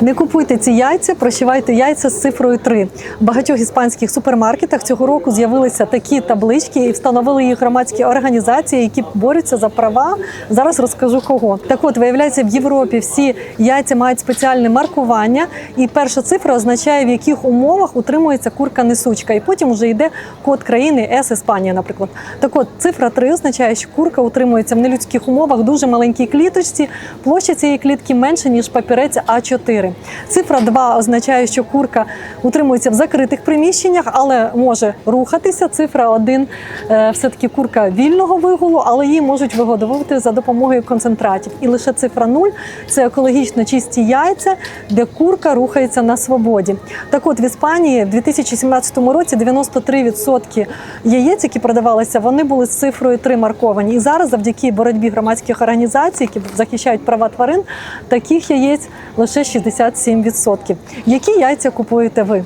Не купуйте ці яйця, прощавайте яйця з цифрою 3. В багатьох іспанських супермаркетах цього року з'явилися такі таблички і встановили їх громадські організації, які борються за права. Зараз розкажу кого. Так от, виявляється, в Європі всі яйця мають спеціальне маркування, і перша цифра означає, в яких умовах утримується курка несучка. І потім вже йде код країни С Іспанія, наприклад. Так от, цифра 3 означає, що курка утримується в нелюдських умовах, дуже маленькій кліточці. Площа цієї клітки менше, ніж папірець А4. Цифра 2 означає, що курка утримується в закритих приміщеннях, але може рухатися. Цифра 1 – все-таки курка вільного вигулу, але її можуть вигодовувати за допомогою концентратів. І лише цифра 0 – це екологічно чисті яйця, де курка рухається на свободі. Так от в Іспанії в 2017 році 93% яєць, які продавалися, вони були з цифрою 3 марковані. І зараз, завдяки боротьбі громадських організацій, які захищають права тварин, таких яєць лише 67%. Які яйця купуєте ви?